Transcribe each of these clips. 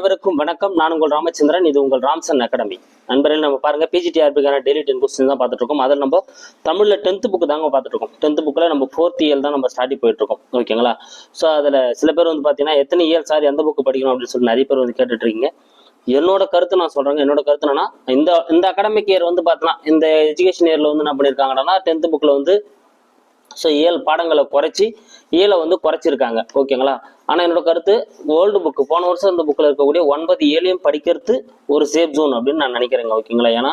அனைவருக்கும் வணக்கம். நான் உங்கள் ராமச்சந்திரன். இது உங்கள் ராம்சன் அகாடமி. நண்பர்கள் நம்ம பாருங்க பிஜிடிஆர்பிக்கான டெய்லி டென் கொஸ்டின் தான் பார்த்துட்டு இருக்கோம் அதில் நம்ம தமிழ்ல டென்த் புக்கு தாங்க பார்த்துட்டு இருக்கோம் டென்த் புக்கில் நம்ம ஃபோர்த் இயர் தான் நம்ம ஸ்டார்டி போயிட்டு இருக்கோம் ஓகேங்களா ஸோ அதில் சில பேர் வந்து பார்த்தீங்கன்னா எத்தனை இயர் சார் எந்த புக்கு படிக்கணும் அப்படின்னு சொல்லி நிறைய பேர் வந்து கேட்டுட்டு இருக்கீங்க என்னோட கருத்து நான் சொல்றேங்க. என்னோட கருத்து என்னன்னா இந்த இந்த அகாடமிக் இயர் வந்து பார்த்தோன்னா இந்த எஜுகேஷன் இயர்ல வந்து என்ன பண்ணியிருக்காங்கன்னா டென்த் புக்கில் வந்து ஸோ ஏழு பாடங்களை குறைச்சி ஏழை வந்து குறைச்சிருக்காங்க. ஓகேங்களா? ஆனால் என்னோட கருத்து ஓல்டு புக்கு போன வருஷம் இந்த புக்கில் இருக்கக்கூடிய ஒன்பது ஏழையும் படிக்கிறது ஒரு சேஃப் ஜோன் அப்படின்னு நான் நினைக்கிறேங்க ஓகேங்களா? ஏன்னா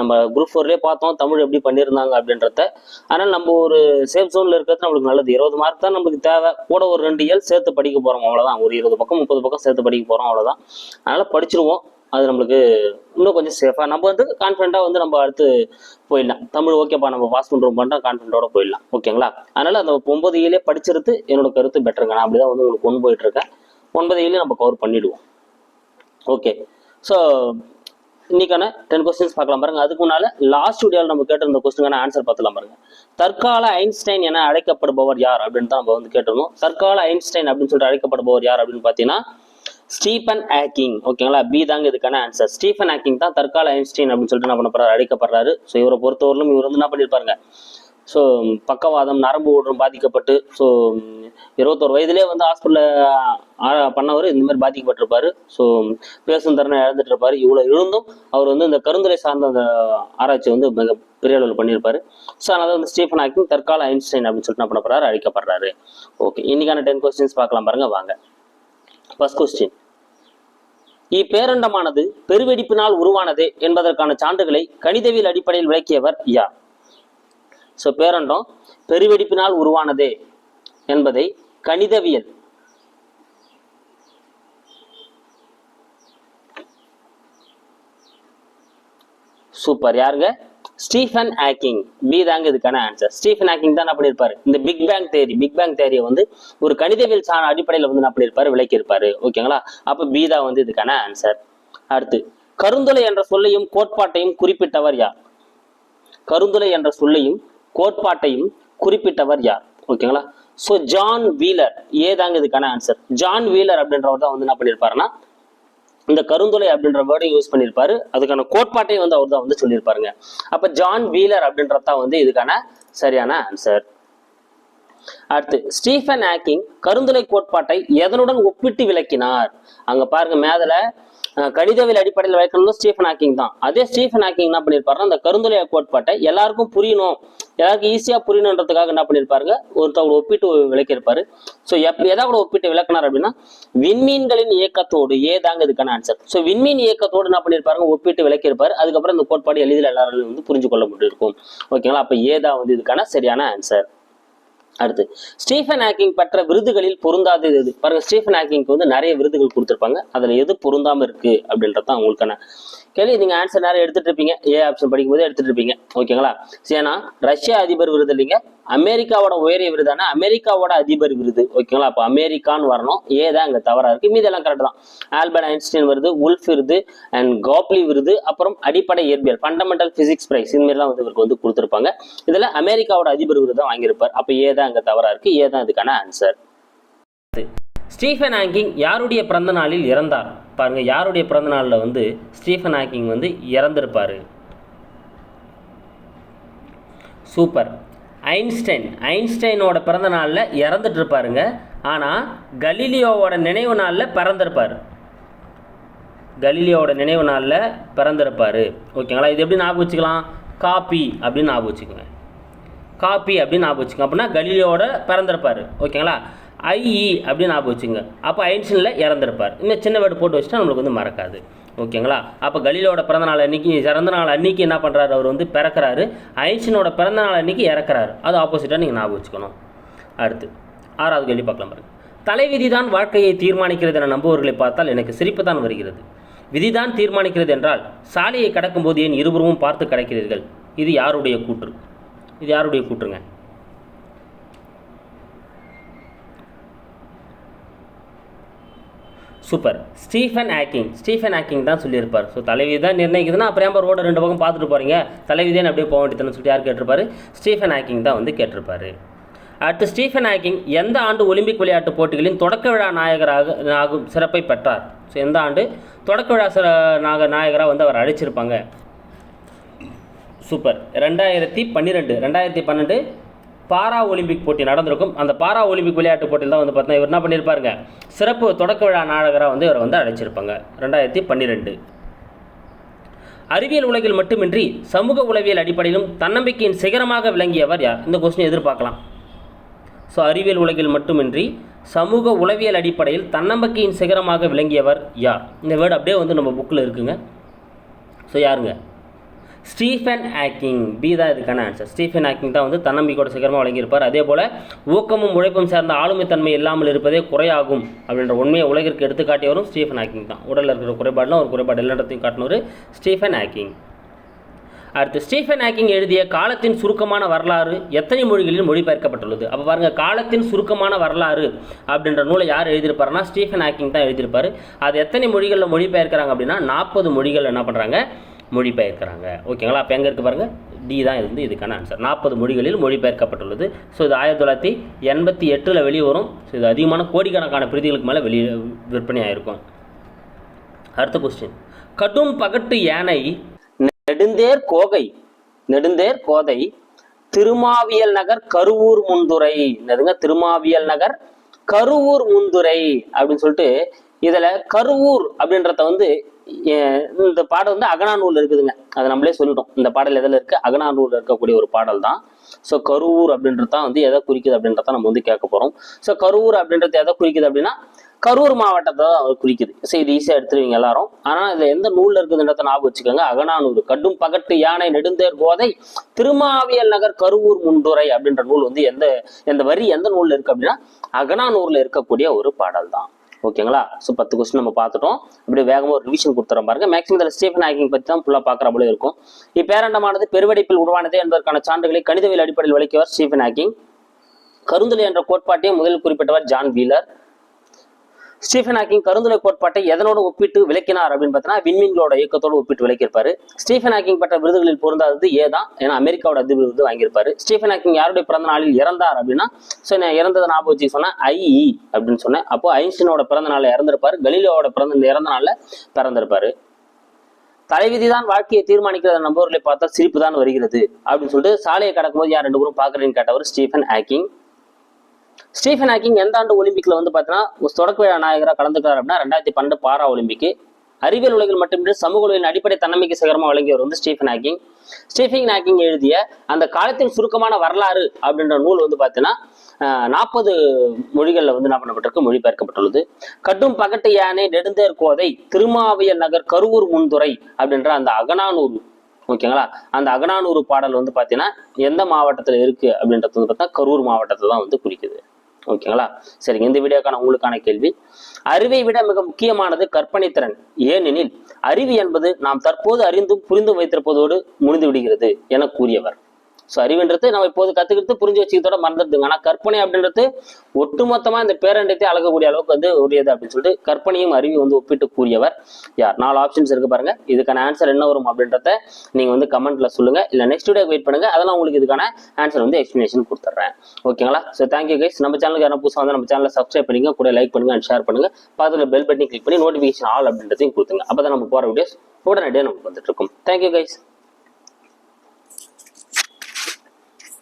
நம்ம குரூப் ஃபோர்லேயே பார்த்தோம் தமிழ் எப்படி பண்ணியிருந்தாங்க அப்படின்றத. ஆனால் நம்ம ஒரு சேஃப் ஜோனில் இருக்கிறது நம்மளுக்கு நல்லது. இருபது மார்க் தான் நம்மளுக்கு தேவை. கூட ஒரு ரெண்டு ஏழு சேர்த்து படிக்க போகிறோம் அவ்வளோதான் ஒரு இருபது பக்கம் முப்பது பக்கம் சேர்த்து படிக்க போகிறோம் அவ்வளோதான் அதனால் படிச்சிருவோம். அது நம்மளுக்கு இன்னும் கொஞ்சம் சேஃபாக நம்ம வந்து கான்ஃபிடண்ட்டாக வந்து நம்ம அடுத்து போயிடலாம். தமிழ் ஓகேப்பா நம்ம பாஸ் பண்ணுறோம் பண்ணிட்டா கான்ஃபிடண்ட்டோட போயிடலாம். ஓகேங்களா அதனால் அந்த ஒன்பது ஏழே படிச்சிருது என்னோட கருத்து பெட்டருங்க நான் அப்படிதான் வந்து உங்களுக்கு கொண்டு போயிட்டுருக்கேன் ஒன்பது ஏழே நம்ம கவர் பண்ணிவிடுவோம் ஓகே ஸோ இன்னைக்கான டென் கொஸ்டின்ஸ் பார்க்கலாம் பாருங்க. அதுக்கு முன்னால லாஸ்ட் வீடியோவில் நம்ம கேட்டிருந்த கொஸ்டினுக்கான ஆன்சர் பார்த்துலாம் பாருங்க. தற்கால ஐன்ஸ்டைன் என அழைக்கப்படுபவர் யார் அப்படின்னு தான் நம்ம வந்து கேட்டிருந்தோம். தற்கால ஐன்ஸ்டைன் அப்படின்னு சொல்லிட்டு அழைக்கப்படுபவர் யார் அப்படின்னு பார்த்தீங்கன்னா ஸ்டீஃபன் ஹேக்கிங். ஓகேங்களா? பி தாங்க இதுக்கான ஆன்சர் ஸ்டீஃபன் ஹேக்கிங் தான் தற்கால ஐன்ஸ்டைன் அப்படின்னு சொல்லிட்டு என்ன பண்ண போறாரு? அழைக்கப்படுறாரு. ஸோ இவரை பொறுத்தவரையிலும் இவர் வந்து என்ன பண்ணியிருப்பாருங்க? ஸோ பக்கவாதம் நரம்பு ஓட்டம் பாதிக்கப்பட்டு ஸோ இருபத்தோரு வயதுலேயே வந்து ஹாஸ்பிட்டலில் பண்ணவர் இந்த மாதிரி பாதிக்கப்பட்டிருப்பாரு. ஸோ பேசும் திறனை இழந்துட்டு இருப்பாரு இவ்வளோ இருந்தும் அவர் வந்து இந்த கருந்துரை சார்ந்த அந்த ஆராய்ச்சி வந்து மிக பெரிய அளவில் பண்ணியிருப்பாரு. ஸோ அதனால் வந்து ஸ்டீஃபன் ஹாக்கிங் தற்கால ஐன்ஸ்டைன் அப்படின்னு சொல்லிட்டு என்ன பண்ண போறாரு? அழைக்கப்படுறாரு. ஓகே இன்னைக்கான டென் கொஸ்டின்ஸ் பார்க்கலாம் பாருங்க. வாங்க. ஃபர்ஸ்ட் கொஸ்டின் இப்பேரண்டமானது பெருவெடிப்பினால் உருவானது என்பதற்கான சான்றுகளை கணிதவியல் அடிப்படையில் விளக்கியவர் யார்? ஸோ பேரண்டம் பெருவெடிப்பினால் உருவானது என்பதை கணிதவியல் சூப்பர் யாருங்க? Stephen hacking. பி தாங்க இதுக்கான ஆன்சர் ஸ்டீஃபன் ஹேக்கிங் தான் என்ன பண்ணியிருப்பாரு இந்த big bang theory big bang தேரியை வந்து ஒரு கணிதவியல் சாண அடிப்படையில் வந்து என்ன பண்ணியிருப்பாரு விளக்கியிருப்பாரு ஓகேங்களா அப்போ பி தான் வந்து இதுக்கான ஆன்சர் அடுத்து கருந்துளை என்ற சொல்லையும் கோட்பாட்டையும் குறிப்பிட்டவர் யார்? கருந்துளை என்ற சொல்லையும் கோட்பாட்டையும் குறிப்பிட்டவர் யார்? ஓகேங்களா ஸோ ஜான் வீலர் ஏதாங்க இதுக்கான ஆன்சர் ஜான் வீலர் அப்படின்றவர் தான் வந்து என்ன பண்ணியிருப்பாருன்னா இந்த கருந்துளை அப்படின்ற வேர்டையும் யூஸ் பண்ணியிருப்பாரு. அதுக்கான கோட்பாட்டையும் வந்து அவர் தான் வந்து சொல்லியிருப்பாருங்க. அப்ப ஜான் வீலர் அப்படின்றதுதான் வந்து இதுக்கான சரியான ஆன்சர் அடுத்து ஸ்டீஃபன் ஆக்கிங் கருந்துளை கோட்பாட்டை எதனுடன் ஒப்பிட்டு விளக்கினார்? அங்க பாருங்க மேதல கணிதவியல் அடிப்படையில் வைக்கணும்னு ஸ்டீஃபன் ஹாக்கிங் தான். அதே ஸ்டீஃபன் ஹாக்கிங் என்ன பண்ணியிருப்பாருன்னா அந்த கருந்துளை கோட்பாட்டை எல்லாருக்கும் புரியணும். எல்லாருக்கும் ஈஸியாக புரியணுன்றதுக்காக என்ன பண்ணியிருப்பாருங்க? ஒருத்தவங்க ஒப்பிட்டு விளக்கியிருப்பாரு. ஸோ எப் எதாவது கூட ஒப்பிட்டு விளக்குனார் அப்படின்னா விண்மீன்களின் இயக்கத்தோடு ஏதாங்க இதுக்கான ஆன்சர் ஸோ விண்மீன் இயக்கத்தோடு என்ன பண்ணியிருப்பாருங்க? ஒப்பிட்டு விளக்கியிருப்பாரு. அதுக்கப்புறம் இந்த கோட்பாடு எளிதில் எல்லாராலும் வந்து புரிஞ்சு கொள்ள முடியிருக்கும் ஓகேங்களா அப்போ ஏதா வந்து இதுக்கான சரியான ஆன்சர் அடுத்து ஸ்டீஃபன் ஹாக்கிங் பெற்ற விருதுகளில் பொருந்தாதது. எது பாருங்க ஸ்டீஃபன் ஹாக்கிங்க்கு வந்து நிறைய விருதுகள் கொடுத்துருப்பாங்க. அதில் எது பொருந்தாமல் இருக்குது அப்படின்றது தான் உங்களுக்கான கேள்வி நீங்க ஆன்சர் நேரம் எடுத்துட்டு இருப்பீங்க. ஏ ஆப்ஷன் படிக்கும்போது எடுத்துட்டு இருப்பீங்க. ஓகேங்களா சரி, ஏன்னா ரஷ்யா அதிபர் விருது இல்லைங்க. அமெரிக்காவோட உயரிய விருதான அமெரிக்காவோட அதிபர் விருது. ஓகேங்களா அப்போ அமெரிக்கான்னு வரணும். ஏ தான் அங்கே தவறாக இருக்குது மீதெல்லாம் கரெக்ட் தான். ஆல்பர்ட் ஐன்ஸ்டைன் விருது உல்ஃப் விருது அண்ட் கோப்லி விருது அப்புறம் அடிப்படை இயற்பியல் ஃபண்டமெண்டல் ஃபிசிக்ஸ் பிரைஸ் இதுமாரிலாம் வந்து இவருக்கு வந்து கொடுத்துருப்பாங்க. இதில் அமெரிக்காவோட அதிபர் விருது தான் வாங்கியிருப்பார். அப்போ ஏ தான் அங்கே தவறாக இருக்கு. ஏ தான் இதுக்கான ஆன்சர் ஸ்டீஃபன் ஹாக்கிங் யாருடைய பிறந்த நாளில் இறந்தார்? பாருங்கள் யாருடைய பிறந்த நாளில் வந்து ஸ்டீஃபன் ஹாக்கிங் வந்து இறந்திருப்பார்? சூப்பர். ஐன்ஸ்டைன். ஐன்ஸ்டைனோட பிறந்த நாளில் இறந்துட்டு இருப்பாருங்க ஆனால் கலீலியோவோட நினைவு நாளில் பிறந்திருப்பார். கலீலியோவோட நினைவு நாளில் பிறந்திருப்பார். ஓகேங்களா? இது எப்படி ஞாபகம் வச்சுக்கலாம்? காப்பி அப்படின்னு ஞாபகம் வச்சுக்கோங்க. காப்பி அப்படின்னு ஞாபகம் வச்சுக்கோங்க. அப்படின்னா கலீலியோட பிறந்திருப்பார். ஓகேங்களா? ஐஇ அப்படின்னு ஞாபகம் வச்சுங்க. அப்போ ஐன்ஸ்டனில் இறந்துருப்பார். இன்னும் சின்ன வேர்டு போட்டு வச்சுட்டா நம்மளுக்கு வந்து மறக்காது. ஓகேங்களா? அப்போ கலீலியோட பிறந்தநாள் அன்னைக்கு இறந்த நாள் அன்னைக்கு என்ன பண்ணுறாரு அவர் வந்து பிறக்கிறாரு. ஐன்ஸ்டனோட பிறந்தநாள் அன்னைக்கு இறக்குறாரு. அது ஆப்போசிட்டாக நீங்கள் ஞாபகம் வச்சுக்கணும். அடுத்து ஆறாவது கேள்வி பார்க்கலாம் பாருங்கள் தலைவிதி தான் வாழ்க்கையை தீர்மானிக்கிறது என நம்புவர்களை பார்த்தால் எனக்கு சிரிப்பு தான் வருகிறது. விதிதான் தீர்மானிக்கிறது என்றால் சாலையை கடக்கும்போது ஏன் இருபுறமும் பார்த்து கடக்கிறீர்கள்? இது யாருடைய கூற்று? இது யாருடைய கூற்றுங்க? Super. Stephen Hawking Stephen Hawking தான் சொல்லியிருப்பார். ஸோ தலைவி தான் நிர்ணயிக்குதுன்னா அப்புறம் ஏன் ரோட ரெண்டு பக்கம் பார்த்துட்டு போகிறீங்க தலைவிதின்னு அப்படியே போக வேண்டியதுன்னு சொல்லிட்டு யார் கேட்டிருப்பாரு? ஸ்டீஃபன் ஆக்கிங் தான் வந்து கேட்டிருப்பாரு. அடுத்து ஸ்டீஃபன் ஹாக்கிங் எந்த ஆண்டு ஒலிம்பிக் விளையாட்டுப் போட்டிகளின் தொடக்க விழா நாயகராக ஆகும் சிறப்பை பெற்றார்? ஸோ எந்த ஆண்டு? தொடக்க விழா சிற நாக நாயகராக வந்து அவர் அழைச்சிருப்பாங்க. சூப்பர். ரெண்டாயிரத்தி பன்னிரெண்டு. ரெண்டாயிரத்தி பன்னெண்டு பாரா ஒலிம்பிக் போட்டி நடந்திருக்கும். அந்த பாரா ஒலிம்பிக் விளையாட்டு போட்டியில் தான் வந்து பார்த்தீங்கன்னா இவர் என்ன பண்ணியிருப்பாருங்க? சிறப்பு தொடக்க விழா நாடகராக வந்து இவர் வந்து அழைச்சிருப்பாங்க. ரெண்டாயிரத்தி பன்னிரெண்டு. அறிவியல் உலகில் மட்டுமின்றி சமூக உளவியல் அடிப்படையிலும் தன்னம்பிக்கையின் சிகரமாக விளங்கியவர் யார்? இந்த கொஸ்டின் எதிர்பார்க்கலாம். ஸோ அறிவியல் உலகில் மட்டுமின்றி சமூக உளவியல் அடிப்படையில் தன்னம்பிக்கையின் சிகரமாக விளங்கியவர் யார்? இந்த வேர்டு அப்படியே வந்து நம்ம புக்கில் இருக்குங்க. ஸோ யாருங்க? ஸ்டீஃபன் ஆக்கிங் பி தான் இதுக்கான ஆன்சர் ஸ்டீஃபன் ஆக்கிங் தான் வந்து தன்னம்பிக்கையோட சீக்கிரமாக வழங்கியிருப்பார். அதே போல் ஊக்கமும் உழைப்பும் சார்ந்த ஆளுமைத்தன்மை இல்லாமல் இருப்பதே குறையாகும் அப்படின்ற உண்மையை உலகிற்கு எடுத்துக்காட்டியவரும் ஸ்டீஃபன் ஆக்கிங் தான். உடலில் இருக்கிற குறைபாடுலாம் ஒரு குறைபாடு எல்லாத்தையும் காட்டினவர் ஸ்டீஃபன் ஆக்கிங் அடுத்து ஸ்டீஃபன் ஹாக்கிங் எழுதிய காலத்தின் சுருக்கமான வரலாறு எத்தனை மொழிகளில் மொழிபெயர்க்கப்பட்டுள்ளது? அப்போ பாருங்கள் காலத்தின் சுருக்கமான வரலாறு அப்படின்ற நூலை யார் எழுதியிருப்பாருன்னா ஸ்டீஃபன் ஹாக்கிங் தான் எழுதியிருப்பார். அது எத்தனை மொழிகளில் மொழிபெயர்க்கிறாங்க அப்படின்னா நாற்பது மொழிகள் என்ன பண்ணுறாங்க மொழிபெயர்க்கிறாங்க. ஓகேங்களா? அப்போ எங்கே இருக்குது பாருங்கள் டி தான் இது வந்து இதுக்கான ஆன்சர் நாற்பது மொழிகளில் மொழிபெயர்க்கப்பட்டுள்ளது. ஸோ இது ஆயிரத்தி தொள்ளாயிரத்தி எண்பத்தி எட்டில் வெளியே வரும் ஸோ இது அதிகமான கோடிக்கணக்கான பிரதிகளுக்கு மேலே வெளியே விற்பனை ஆயிருக்கும். அடுத்த கொஸ்டின் கடும் பகட்டு யானை நெடுந்தேர் கோகை நெடுந்தேர் கோதை திருமாவியல் நகர் கருவூர் முந்துரை என்னதுங்க? திருமாவியல் நகர் கருவூர் முந்துரை அப்படின்னு சொல்லிட்டு இதில் கருவூர் அப்படின்றத வந்து இந்த பாடல் வந்து அகனா நூல் இருக்குதுங்க. அதை நம்மளே சொல்லிட்டோம். இந்த பாடல் எதில் இருக்கு? அகனானூர்ல இருக்கக்கூடிய ஒரு பாடல் தான். ஸோ கருவூர் அப்படின்றது தான் வந்து எதை குறிக்குது அப்படின்றத நம்ம வந்து கேட்க போறோம். ஸோ கருவூர் அப்படின்றது எதை குறிக்குது அப்படின்னா கரூர் மாவட்டத்தை தான் அவர் குறிக்குது. ஸோ இது ஈஸியாக எடுத்துருவீங்க எல்லாரும். ஆனால் இதில் எந்த நூலில் இருக்குதுன்றத ஞாபகம் வச்சுக்கோங்க. அகனானூர் கடும் பகட்டு யானை நெடுந்தேர் கோதை திருமாவியல் நகர் கருவூர் முந்துரை அப்படின்ற நூல் வந்து எந்த எந்த வரி எந்த நூலில் இருக்கு அப்படின்னா அகனானூரில் இருக்கக்கூடிய ஒரு பாடல் தான். ஓகேங்களா ஸோ பத்து கொஸ்டின் நம்ம பார்த்துட்டோம். அப்படியே வேகமாக ஒரு ரிவிஷன் கொடுத்துற பாருங்க. மேக்ஸிமம் இதில் ஸ்டீஃபன் ஹாக்கிங் பற்றி தான் ஃபுல்லாக பார்க்குற போல இருக்கும். இப்பேரண்டமானது பெருவெடிப்பில் உருவானது என்பதற்கான சான்றுகளை கணிதவியல் அடிப்படையில் விளக்கியவர் ஸ்டீஃபன் ஹாக்கிங் கருந்தலை என்ற கோட்பாட்டையும் முதலில் குறிப்பிட்டவர் ஜான் வீலர் ஸ்டீஃபன் ஹாக்கிங் கருந்துளை கோட்பாட்டை எதனோடு ஒப்பிட்டு விளக்கினார் அப்படின்னு பார்த்தீங்கன்னா விண்மீன்களோட இயக்கத்தோடு ஒப்பிட்டு விளக்கியிருப்பாரு. ஸ்டீஃபன் ஹாக்கிங் பெற்ற விருதுகளில் பொருந்தாதது ஏ தான். ஏன்னா அமெரிக்காவோட அதிபர் விருது வாங்கியிருப்பாரு. ஸ்டீஃபன் ஹாக்கிங் யாருடைய பிறந்த நாளில் இறந்தார் அப்படின்னா ஸோ நான் இறந்ததை ஞாபகம் வச்சு சொன்னேன் ஐஇ அப்படின்னு சொன்னேன். அப்போ ஐன்ஸ்டீனோட பிறந்த நாளில் இறந்திருப்பாரு. கலீலியோட பிறந்த இறந்த நாளில் பிறந்திருப்பாரு. தலைவிதி தான் வாழ்க்கையை தீர்மானிக்கிறத நம்பவர்களை பார்த்தா சிரிப்பு தான் வருகிறது அப்படின்னு சொல்லிட்டு சாலையை கடக்கும்போது யார் ரெண்டு பேரும் பார்க்குறேன்னு கேட்டவர் ஸ்டீஃபன் ஹாக்கிங். ஸ்டீஃபன் ஹாக்கிங் எந்த ஆண்டு ஒலிம்பிக்ல வந்து பார்த்தீங்கன்னா தொடக்க விழா நாயகராக கலந்துக்கிறார் அப்படின்னா ரெண்டாயிரத்தி பன்னெண்டு பாரா ஒலிம்பிக். அறிவியல் உலகில் மட்டுமின்றி சமூக உலகின் அடிப்படை தன்னம்பிக்கை சிகரமாக வழங்கியவர் வந்து ஸ்டீஃபன் ஹாக்கிங். ஸ்டீஃபன் ஹாக்கிங் எழுதிய அந்த காலத்தின் சுருக்கமான வரலாறு அப்படின்ற நூல் வந்து பார்த்தீங்கன்னா நாற்பது மொழிகளில் வந்து என்ன பண்ணப்பட்டிருக்கு? மொழிபெயர்க்கப்பட்டுள்ளது. கட்டும் பகட்டு யானை நெடுந்தேர் கோதை திருமாவியல் நகர் கருவூர் முன்துறை அப்படின்ற அந்த அகனானூர் ஓகேங்களா? அந்த அகனானூர் பாடல் வந்து பார்த்தீங்கன்னா எந்த மாவட்டத்தில் இருக்குது அப்படின்றது வந்து பார்த்தா கரூர் மாவட்டத்தை தான் வந்து குறிக்குது. ஓகேங்களா? சரிங்க இந்த வீடியோக்கான உங்களுக்கான கேள்வி. அறிவை விட மிக முக்கியமானது கற்பனை திறன். ஏனெனில் அறிவு என்பது நாம் தற்போது அறிந்தும் புரிந்தும் வைத்திருப்பதோடு முடிந்து விடுகிறது என கூறியவர். ஸோ அறிவுன்றது நம்ம இப்போது கற்றுக்கிட்டு புரிஞ்சு வச்சுக்கிறதோட மறந்துடுதுங்க. ஆனால் கற்பனை அப்படின்றது ஒட்டுமொத்தமாக இந்த பேரண்டத்தை அழகக்கூடிய அளவுக்கு வந்து உரியது அப்படின்னு சொல்லிட்டு கற்பனையும் அறிவையும் வந்து ஒப்பிட்டு கூறியவர் யார்? நாலு ஆப்ஷன்ஸ் இருக்கு பாருங்க. இதுக்கான ஆன்சர் என்ன வரும் அப்படின்றத நீங்கள் வந்து கமெண்ட்ல சொல்லுங்க. இல்லை நெக்ஸ்ட் வீடியோ வெயிட் பண்ணுங்க. அதெல்லாம் உங்களுக்கு இதுக்கான ஆன்சர் வந்து எக்ஸ்பிளேஷன் கொடுத்துட்றேன். ஓகேங்களா ஸோ தேங்க்யூ கைஸ் நம்ம சேனலுக்கு யாரும் புதுசாக வந்து நம்ம சேனலை சப்ஸ்கிரைப் பண்ணிங்க கூட லைக் பண்ணுங்க அண்ட் ஷேர் பண்ணுங்க. பக்கத்தில் பெல் பட்டனை கிளிக் பண்ணி நோட்டிஃபிகேஷன் ஆல் அப்படின்றதையும் கொடுத்துங்க அப்போ தான் நம்ம போகிற வீடியோஸ் உடனடியாக நமக்கு வந்துட்டு இருக்கும். Thank you guys